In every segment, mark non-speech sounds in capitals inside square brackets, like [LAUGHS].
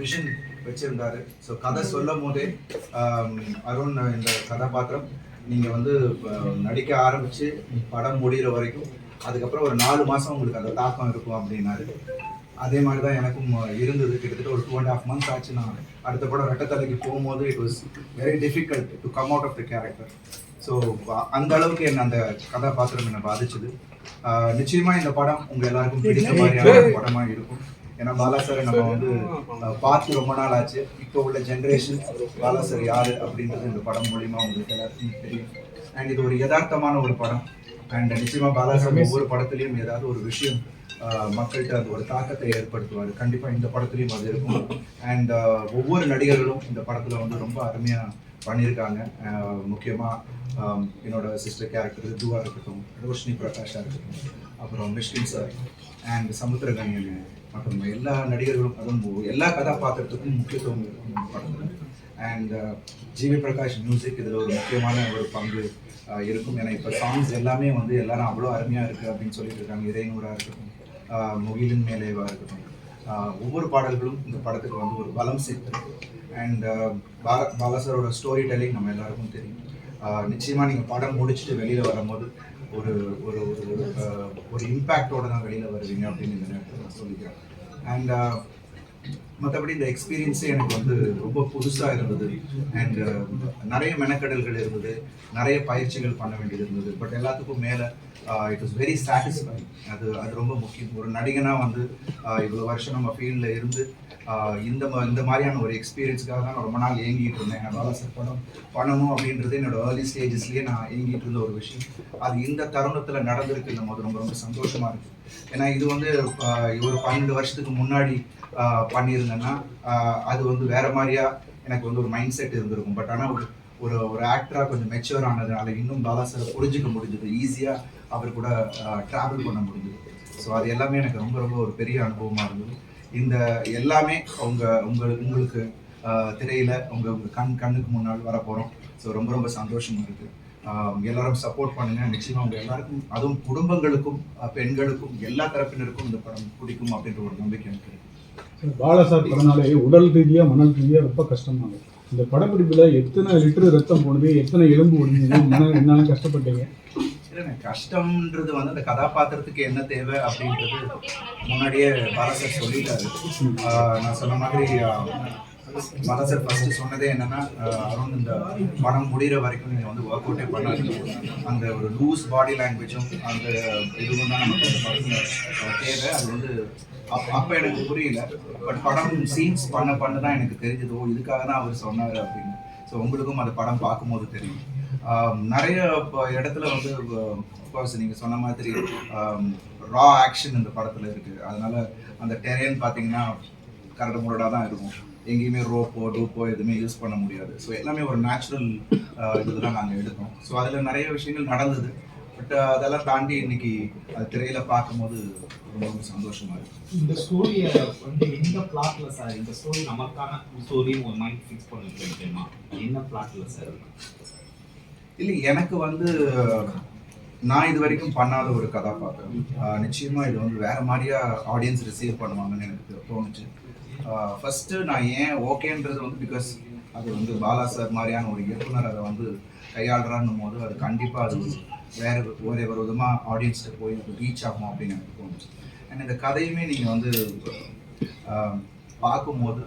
Vision வச்சிருந்தாரு. So கதை சொல்லும் போதே அருண் இந்த கதாபாத்திரம் நீங்கள் வந்து நடிக்க ஆரம்பித்து படம் முடிகிற வரைக்கும் அதுக்கப்புறம் ஒரு நாலு மாதம் உங்களுக்கு அந்த தாக்கம் இருக்கும் அப்படின்னாரு. அதே மாதிரி தான் எனக்கும் இருந்தது. கிட்டத்தட்ட ஒரு டூ அண்ட் ஹாஃப் மந்த்ஸ் ஆச்சு நான் அடுத்த படம் ரெட்டத்தலைக்கு போகும்போது it was very difficult to come out of the character so அந்த அளவுக்கு என்ன அந்த கதாபாத்திரம் என்னை பாதிச்சது? ஆஹ் நிச்சயமா இந்த படம் உங்க எல்லாருக்கும் பிடிச்ச மாதிரியான ஒரு படமா இருக்கும். ஏன்னா பாலா சாரை நம்ம வந்து பார்த்து ரொம்ப நாள் ஆச்சு. இப்போ உள்ள ஜென்ரேஷன் பாலா சார் யாரு அப்படின்றது இந்த படம் மூலியமா உங்களுக்கு எல்லாருக்கும் தெரியும். அண்ட் இது ஒரு யதார்த்தமான ஒரு படம். அண்ட் நிச்சயமா பாலா சார் ஒவ்வொரு படத்துலயும் ஏதாவது ஒரு விஷயம் மக்கள்கிட்ட அது ஒரு தாக்கத்தை ஏற்படுத்துவார். கண்டிப்பா இந்த படத்துலயும் அது இருக்கும். அண்ட் ஒவ்வொரு நடிகர்களும் இந்த படத்துல வந்து ரொம்ப அருமையா பண்ணியிருக்காங்க. ஆஹ் முக்கியமா ஆம், என்னோட சிஸ்டர் கேரக்டர் ரிதுவா இருக்கட்டும் ரோஷினி பிரகாஷா இருக்கட்டும் அப்புறம் மிஷ்கின் சார் அண்ட் சமுத்திரகன்யன். மற்றும் எல்லா நடிகர்களும் அதுவும் எல்லா கதாபாத்திரத்துக்கும் முக்கியத்துவம் படத்தில். அண்ட் ஜிவி பிரகாஷ் மியூசிக் இதில் ஒரு முக்கியமான ஒரு பங்கு uh, இருக்கும். ஏன்னா இப்போ சாங்ஸ் எல்லாமே வந்து எல்லாரும் அவ்வளோ அருமையாக இருக்குது அப்படின்னு சொல்லிட்டு இருக்காங்க. இறைநூறாக இருக்கட்டும் uh, முகிலின் மேலேவாக இருக்கட்டும். Uh, ஒவ்வொரு பாடல்களும் இந்த படத்துக்கு வந்து ஒரு பலம் சேர்த்துருக்கு. அண்ட் பாலா பாலா சாரோட ஸ்டோரி டெல்லிங் நம்ம எல்லாருக்கும் தெரியும். நிச்சயமாக நீங்கள் படம் முடிச்சுட்டு வெளியில் வரும்போது ஒரு ஒரு ஒரு ஒரு, ஒரு இம்பேக்டோட தான் வெளியில் வருவீங்க அப்படின்னு இந்த நேரத்தில் நான் சொல்லிக்கிறேன். அண்ட் மற்றபடி இந்த எக்ஸ்பீரியன்ஸே எனக்கு வந்து ரொம்ப புதுசாக இருந்தது. அண்ட் uh, நிறைய மெனக்கடல்கள் இருந்தது. நிறைய பயிற்சிகள் பண்ண வேண்டியது இருந்தது. பட் எல்லாத்துக்கும் மேலே இட் இஸ் வெரி சாட்டிஸ்ஃபை அது அது ரொம்ப முக்கியம். ஒரு நடிகனாக வந்து uh, இவ்வளோ வருஷம் நம்ம ஃபீல்டில் இருந்து uh, இந்த ம- இந்த மாதிரியான ஒரு எக்ஸ்பீரியன்ஸ்க்காக தான் நான் ரொம்ப நாள் ஏங்கிட்டு இருந்தேன். என்னால் பாலாசர் படம் பண்ணணும் அப்படின்றது என்னோட ஏர்லி ஸ்டேஜஸ்லேயே நான் ஏங்கிட்டு இருந்த ஒரு விஷயம். அது இந்த தருணத்தில் நடந்திருக்குன்னும் போது ரொம்ப ரொம்ப சந்தோஷமாக இருக்குது ஏன்னா இது வந்து ஒரு பன்னெண்டு வருஷத்துக்கு முன்னாடி பண்ணியிருந்த பண்ணியிருந்தேன்னா அது வந்து வேற மாதிரியா எனக்கு வந்து ஒரு மைண்ட் செட் இருந்திருக்கும். பட் ஆனால் ஒரு ஒரு ஒரு ஆக்டராக கொஞ்சம் மெச்சூர் ஆனதுனால இன்னும் பாலாசரை புரிஞ்சுக்க முடிஞ்சது. ஈஸியாக அவர் கூட ட்ராவல் பண்ண முடிஞ்சது. ஸோ அது எல்லாமே எனக்கு ரொம்ப ரொம்ப ஒரு பெரிய அனுபவமாக இருந்தது. இந்த எல்லாமே உங்க உங்க உங்களுக்கு திரையில் திரையில உங்க உங்க கண் கண்ணுக்கு முன்னால் வர போறோம். ஸோ ரொம்ப ரொம்ப சந்தோஷமா இருக்கு எல்லாரும் சப்போர்ட் பண்ணுங்க. நிச்சயமா உங்க எல்லாருக்கும் அதுவும் குடும்பங்களுக்கும் பெண்களுக்கும் எல்லா தரப்பினருக்கும் இந்த படம் பிடிக்கும் அப்படின்ற ஒரு நம்பிக்கை எனக்கு இருக்கு பாலா சார் பிறனாலே உடல் ரீதியா மனல் ரீதியா ரொம்ப கஷ்டமாங்க இந்த படப்பிடிப்புல எத்தனை லிட்டர் ரத்தம் போனது எத்தனை எலும்பு ஒடிஞ்சது மன என்னென்ன கஷ்டப்பட்டீங்க? கஷ்டம்ன்றது வந்து அந்த கதாபாத்திரத்துக்கு என்ன தேவை அப்படின்றது முன்னாடியே பாலசர் சொல்லிட்டாரு. நான் சொன்ன மாதிரி பாலசர் ஃபர்ஸ்ட் சொன்னதே என்னன்னா அரௌண்ட் இந்த படம் முடிகிற வரைக்கும் நீங்க வந்து ஒர்க் அவுட்டே பண்ணாதீங்க. அந்த ஒரு லூஸ் பாடி லாங்குவேஜும் அந்த இதுவும் தான் நமக்கு வந்து படத்துல, தேவை. அது வந்து அப்ப எனக்கு புரியல. பட் படம் சீன்ஸ் பண்ண பண்ண தான் எனக்கு தெரிஞ்சது. ஓ இதுக்காக தான் அவர் சொன்னார் அப்படின்னு. ஸோ உங்களுக்கும் அந்த படம் பார்க்கும்போது தெரியும். நிறைய இடத்துல வந்து கோர்ஸ் நீங்கள் சொன்ன மாதிரி ரா ஆக்ஷன் இந்த படத்தில் இருக்குது அதனால அந்த டெரேன் பார்த்தீங்கன்னா கரடு முரடா தான் இருக்கும். எங்கேயுமே ரோப்போ டூப்போ எதுவுமே யூஸ் பண்ண முடியாது. ஸோ எல்லாமே ஒரு நேச்சுரல் இதுதான் நாங்கள் எடுத்தோம் ஸோ அதில் நிறைய விஷயங்கள் நடந்தது. பட் அதெல்லாம் தாண்டி இன்னைக்கு திரையில பார்க்கும்போது ரொம்ப ரொம்ப சந்தோஷமா இருக்கு. இந்த ஸ்டோரியை வந்து எந்த பிளாட்ல சார் இந்த ஸ்டோரி நமக்கான ஸ்டோரி ஒரு மைண்ட் ஃபிக்ஸ் தெரியுமா? என்ன பிளாட்ல சார் இல்லை எனக்கு வந்து நான் இது வரைக்கும் பண்ணாத ஒரு கதாபாத்திரம். நிச்சயமா இது வந்து வேற மாதிரியா ஆடியன்ஸ் ரிசீவ் பண்ணுவாங்கன்னு எனக்கு தோணுச்சு. ஃபஸ்ட்டு நான் ஏன் ஓகேன்றது வந்து பிகாஸ் அது வந்து பாலா சார் மாதிரியான ஒரு இயக்குனர் அதை வந்து கையாளுறான்னும் போது அது கண்டிப்பாக அது வேற ஒரே ஒரு விதமாக ஆடியன்ஸ்கிட்ட போய் ரீச் ஆகும் அப்படின்னு எனக்கு தோணுச்சு. அண்ட் இந்த கதையுமே நீங்கள் வந்து பார்க்கும்போது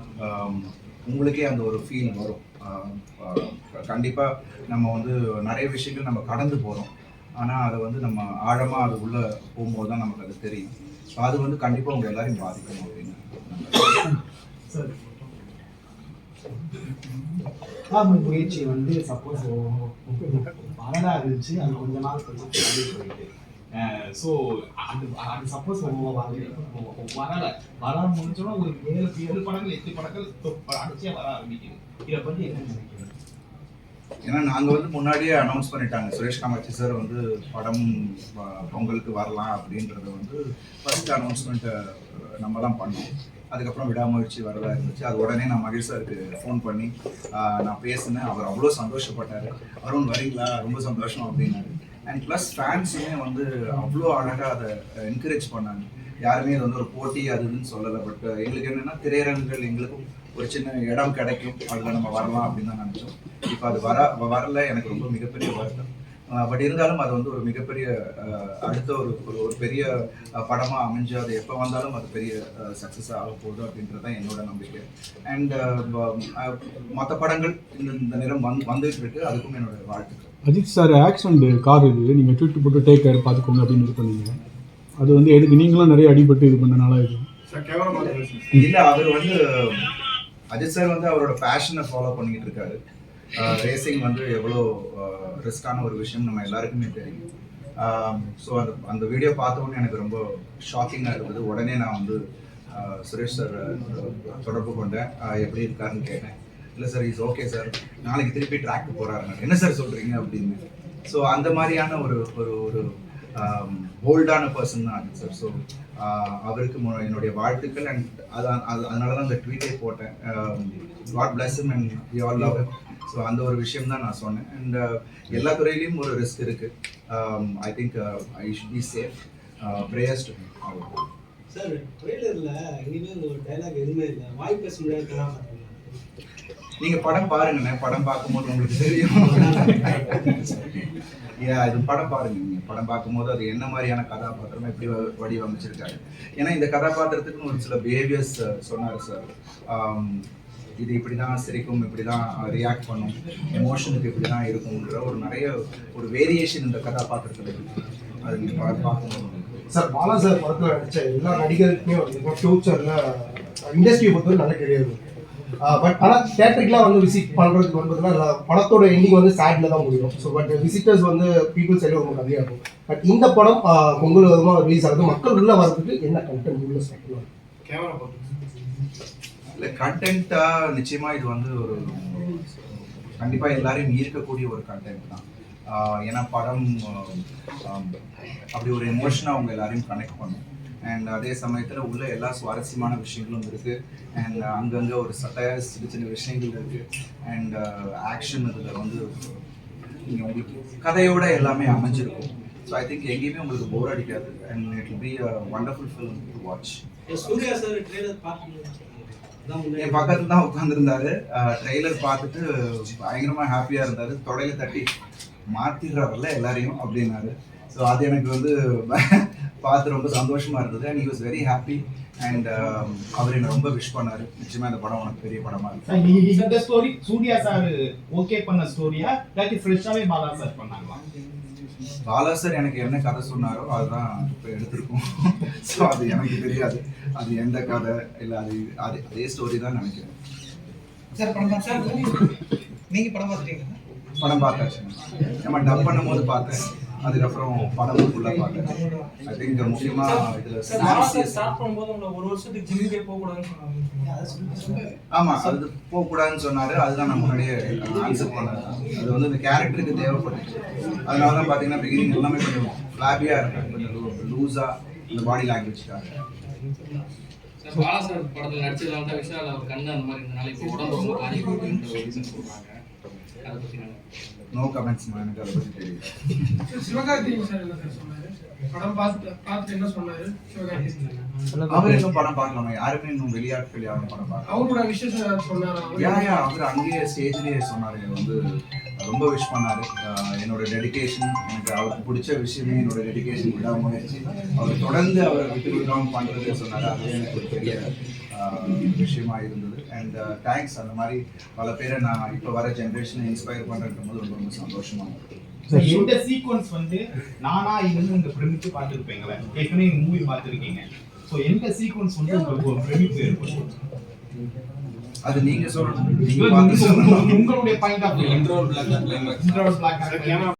உங்களுக்கே அந்த ஒரு ஃபீல் வரும். கண்டிப்பாக நம்ம வந்து நிறைய விஷயங்கள் நம்ம கடந்து போகிறோம் ஆனால் அதை வந்து நம்ம ஆழமாக அது உள்ளே போகும்போது தான் நமக்கு அது தெரியும். ஸோ அது வந்து கண்டிப்பாக உங்கள் எல்லாரையும் பாதிக்கும் அப்படின்னு சார் முயற்சி வந்து சப்போஸ் வரதா இருந்துச்சு அது கொஞ்ச நாள் கொஞ்சம் போயிட்டு. ஸோ அது அது சப்போஸ் வரல. வர முடிஞ்சோன்னா ஒரு ஏழு ஏழு படங்கள் எட்டு படங்கள் அடிச்சே வர ஆரம்பிக்குது. இதை பற்றி என்ன நினைக்கிறேன் ஏன்னா நாங்கள் வந்து முன்னாடியே அனௌன்ஸ் பண்ணிட்டாங்க. சுரேஷ் காமாட்சி சார் வந்து படம் பொங்கலுக்கு வரலாம் அப்படின்றத வந்து ஃபர்ஸ்ட் அனௌன்ஸ்மெண்ட்டை நம்ம தான் பண்ணோம். அதுக்கப்புறம் விடாமுயற்சி வரதா இருந்துச்சு. அது உடனே நான் மகிழ் சாருக்கு ஃபோன் பண்ணி நான் பேசினேன். அவர் அவ்வளோ சந்தோஷப்பட்டார். அருண் வரீங்களா? ரொம்ப சந்தோஷம் அப்படின்னாரு. அண்ட் ப்ளஸ் ஃபேன்ஸுமே வந்து அவ்வளோ அழகாக அதை என்கரேஜ் பண்ணாங்க. யாருமே இது வந்து ஒரு போட்டி அது இதுன்னு சொல்லலை. பட் எங்களுக்கு என்னென்னா திரையரங்குகள் எங்களுக்கும் ஒரு சின்ன இடம் கிடைக்கும். அதில் நம்ம வரலாம் அப்படின்னு தான் நினச்சோம். இப்போ அது வர வரல. எனக்கு ரொம்ப மிகப்பெரிய வருத்தம். பட் இருந்தாலும் அது வந்து ஒரு மிகப்பெரிய அடுத்த ஒரு ஒரு ஒரு பெரிய அஹ், படமா அமைஞ்சு அது எப்போ வந்தாலும் அது பெரிய சக்ஸஸ் ஆக போகுது அப்படின்றது தான் என்னோட நம்பிக்கை. அண்ட் மற்ற படங்கள் இந்த இந்த நேரம் வந்து வந்துட்டு இருக்கு. அதுக்கும் என்னோட வாழ்த்துக்கள். அஜித் சார் ஆக்சிடென்ட் கார் இது நீங்கள் ட்வீட் போட்டு டேக் கேர் பார்த்துக்கோங்க அப்படின்னு இது பண்ணீங்க. அது வந்து எதுக்கு? நீங்களும் நிறைய அடிபட்டு இது பண்ணனால இது. இல்ல அவர் வந்து அஜித் சார் வந்து அவரோட பேஷனை ஃபாலோ பண்ணிக்கிட்டு இருக்காரு. ரேசிங் வந்து எவ்வளோ ரிஸ்கான ஒரு விஷயம் நம்ம எல்லாருக்குமே தெரியும். ஸோ அந்த அந்த வீடியோ பார்த்தோன்னே எனக்கு ரொம்ப ஷாக்கிங்காக இருந்தது. உடனே நான் வந்து சுரேஷ் சார் தொடர்பு கொண்டேன். எப்படி இருக்காருன்னு கேட்டேன். இல்லை சார் இஸ் ஓகே சார் நாளைக்கு திருப்பி ட்ராக்கு போகிறாரு என்ன சார் சொல்கிறீங்க அப்படின்னு. ஸோ அந்த மாதிரியான ஒரு ஒரு ஒரு போல்டான பர்சன் தான் சார் ஸோ அவருக்கு மு- என்னுடைய வாழ்த்துக்கள். அண்ட் அதான் அது அதனால தான் அந்த ட்வீட்டே போட்டேன். God bless and you all love so அந்த ஒரு விஷயம் தான் நான் சொன்னேன். அண்ட் எல்லா துறையிலையும் ஒரு ரிஸ்க் இருக்கு. I think I should be safe prayers to sir ட்ரெய்லர்ல எங்கேயுமே ஒரு டைலாக் எதுவுமே இல்லை. வாய் பேச முடியாத நீங்க படம் பாருங்கண்ணே. படம் பார்க்கும்போது உங்களுக்கு தெரியும். Yeah, இது படம் பாருங்க. நீங்க படம் பார்க்கும்போது அது என்ன மாதிரியான கதாபாத்திரம் எப்படி வடிவமைச்சிருக்காரு. ஏன்னா இந்த கதாபாத்திரத்துக்குன்னு ஒரு சில பிஹேவியர்ஸ் சொன்னாரு சார் இது இப்படி தான் சிரிக்கும் இப்படி தான் ரியாக்ட் பண்ணும் எமோஷனுக்கு இப்படி தான் இருக்கும்ன்ற ஒரு நிறைய ஒரு வேரியேஷன் இந்த கதாபாத்திரத்தில் இருக்கு அது நீங்க பா- பார்க்கும்போது சார் பாலா சார் படத்தில் நடிச்ச எல்லா நடிகருக்குமே வந்து ஃபியூச்சரில் இண்டஸ்ட்ரியை பொறுத்தவரை நல்ல கிடையாது பட் ஆனால் தேட்டருக்குலாம் வந்து விசிட் பண்ணுறதுக்கு வந்து பார்த்தீங்கன்னா படத்தோட எண்டிங் வந்து சேட்ல தான் முடியும். ஸோ பட் விசிட்டர்ஸ் வந்து பீப்புள் சைடில் ரொம்ப கம்மியாக இருக்கும். பட் இந்த படம் பொங்கல் விதமாக ரிலீஸ் ஆகுது. மக்கள் உள்ள வரதுக்கு என்ன கண்டென்ட் உள்ள ஸ்டார்ட் இல்லை கண்டென்ட்டாக நிச்சயமாக இது வந்து ஒரு கண்டிப்பாக எல்லாரையும் ஈர்க்கக்கூடிய ஒரு கண்டென்ட் தான். ஏன்னா படம் அப்படி ஒரு எமோஷனாக அவங்க எல்லாரையும் கனெக்ட் பண்ணும். அண்ட் அதே சமயத்தில் உள்ள எல்லா சுவாரஸ்யமான விஷயங்களும் இருக்குது அண்ட் அங்கங்கே ஒரு சட்டைய சின்ன சின்ன விஷயங்கள் இருக்குது அண்ட் ஆக்ஷன் இதில் வந்து நீங்கள் உங்களுக்கு கதையோட எல்லாமே அமைஞ்சிருக்கும். ஸோ ஐ திங்க் எங்கேயுமே உங்களுக்கு போர் அடிக்காது. And it be a wonderful film to watch Suriya sir trailer பார்க்கணும் என் பக்கத்துல தான் உட்காந்துருந்தாரு ட்ரெய்லர் பார்த்துட்டு பயங்கரமா ஹாப்பியா இருந்தாரு. தொடையில தட்டி மாத்திடுறாருல்ல எல்லாரையும் அப்படின்னாரு. ஸோ அது எனக்கு வந்து [LAUGHS] பார்த்து ரொம்ப சந்தோஷமா இருந்தது. And he was very happy and அவர் என்ன ரொம்ப விஷ் பண்ணாரு. நிச்சயமா இந்த படம் உனக்கு பெரிய படமா இருக்கு. இந்த ஸ்டோரி சூர்யா சார் ஓகே பண்ண ஸ்டோரியா இல்லாட்டி ஃப்ரெஷ்ஷாவே பாலா சார் பண்ணாங்களா? பாலா சார் எனக்கு என்ன கதை சொன்னாரோ அதுதான் இப்போ எடுத்திருக்கோம். ஸோ அது எனக்கு தெரியாது. அது எந்த கதை? இல்லை அது அது அதே ஸ்டோரி தான் நினைக்கிறேன். சார் படம் பார்த்தா நீங்க படம் பார்த்துட்டீங்களா படம் பார்த்தாச்சு நம்ம டப் பண்ணும்போது பார்த்தேன் அதுக்கப்புறம் படம் ஃபுல்லாக பார்த்தேன் ஐ திங்க் முக்கியமா இதுல ஒரு வருஷத்துக்கு ஜிம்முக்கே போக கூடாதுன்னு சொன்னாங்க. ஆமா அது போகக்கூடாதுன்னு சொன்னாரு. அதுதான் நான் முன்னாடியே ஆன்சர் பண்ணது அது வந்து இந்த கேரக்டருக்கு தேவைப்பட்டுச்சு. அதனால தான் பார்த்தீங்கன்னா பிகினிங் எல்லாமே கொஞ்சம் ஃபிளாபியாக இருக்காங்க கொஞ்சம் லூஸா இந்த பாடி லாங்குவேஜ்க்காக சார் பாலா சார் படத்தில் நடிச்சதுனால தான் கண்ணு அந்த மாதிரி இருந்தனால இப்போ உடம்பு ரொம்ப காலி போகுதுன்ற நோ கமெண்ட்ஸ் எனக்கு அதை பற்றி தெரியும் சிவகார்த்திகேயன் சார் என்ன சார் சொன்னாரு? படம் பார்த்து பார்த்துட்டு என்ன சொன்னாரு? சிவகார்த்திகேயன் அவர் இன்னும் படம் பார்க்கலாமா யாருமே இன்னும் வெளியாட்கள் யாரும் படம் பார்க்கல. அவரோட விசேஷம் ஏதாவது சொன்னாரா? யா யா அவர் அங்கேயே ஸ்டேஜ்லயே சொன்னாரு. வந்து ரொம்ப விஷ் பண்ணாரு. என்னோட டெடிகேஷன் எனக்கு அவருக்கு பிடிச்ச விஷயமே என்னோட டெடிகேஷன் விடாமுயற்சி அவர் தொடர்ந்து அவர் விட்டு விடாம பண்றது சொன்னாரு. அது எனக்கு ஒரு பெரிய விஷயமா இருந்தது. அண்ட் தேங்க்ஸ் அந்த மாதிரி பல பேரை நான் இப்போ வர ஜென்ரேஷனை இன்ஸ்பயர் பண்றது போது ரொம்ப ரொம்ப சந்தோஷமா இருக்கு. இந்த சீக்வன்ஸ் வந்து நானா இருந்து இந்த பிரமிச்சு பார்த்துருப்பீங்களே ஏற்கனவே மூவி பார்த்துருக்கீங்க. ஸோ எந்த சீக்வன்ஸ் வந்து உங்களுக்கு ஒரு பிரமிப்பு ஏற்படும் அது நீங்க சொல்லணும். நீங்க பார்த்து சொல்லணும். உங்களுடைய பாயிண்ட் ஆஃப் வியூ இன்ட்ரோல் பிளாக்